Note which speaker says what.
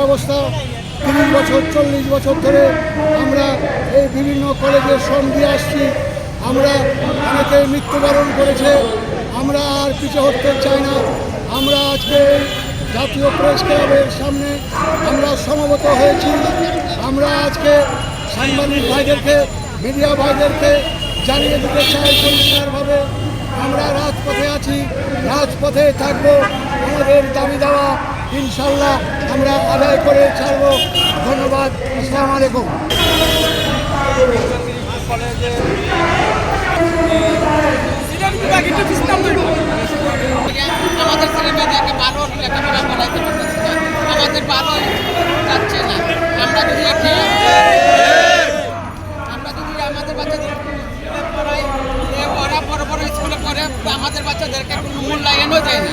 Speaker 1: ব্যবস্থা। তিরিশ বছর, চল্লিশ বছর ধরে আমরা এই বিভিন্ন কলেজে শ্রম দিয়ে আসছি। আমরা অনেকে মৃত্যুবরণ করেছে। আমরা আর পিছু হটতে চাই না। আমরা আজকে জাতীয় প্রেস ক্লাবের সামনে আমরা সমবেত হয়েছি। আমরা আজকে সাংবাদিক ভাইদেরকে, মিডিয়া ভাইদেরকে জানিয়ে দিতে চাই পরিষ্কারভাবে। আমরা রাজপথে আছি। রাজপথে থাকব। আমাদের দাবি দেওয়া ইনশাল্লাহ আমরা আদায় করে ছাড়বো। ধন্যবাদ। আসসালামু আলাইকুম।
Speaker 2: আমাদের ছেলে মেয়েদেরকে ভালো লেখাপড়া না আমাদের ভালো আমরা যদি আমরা যদি আমাদের বাচ্চাদের পড়াই স্কুলে পড়ে, আমাদের বাচ্চাদেরকে কোনো মূল্যায়নও দেয় না।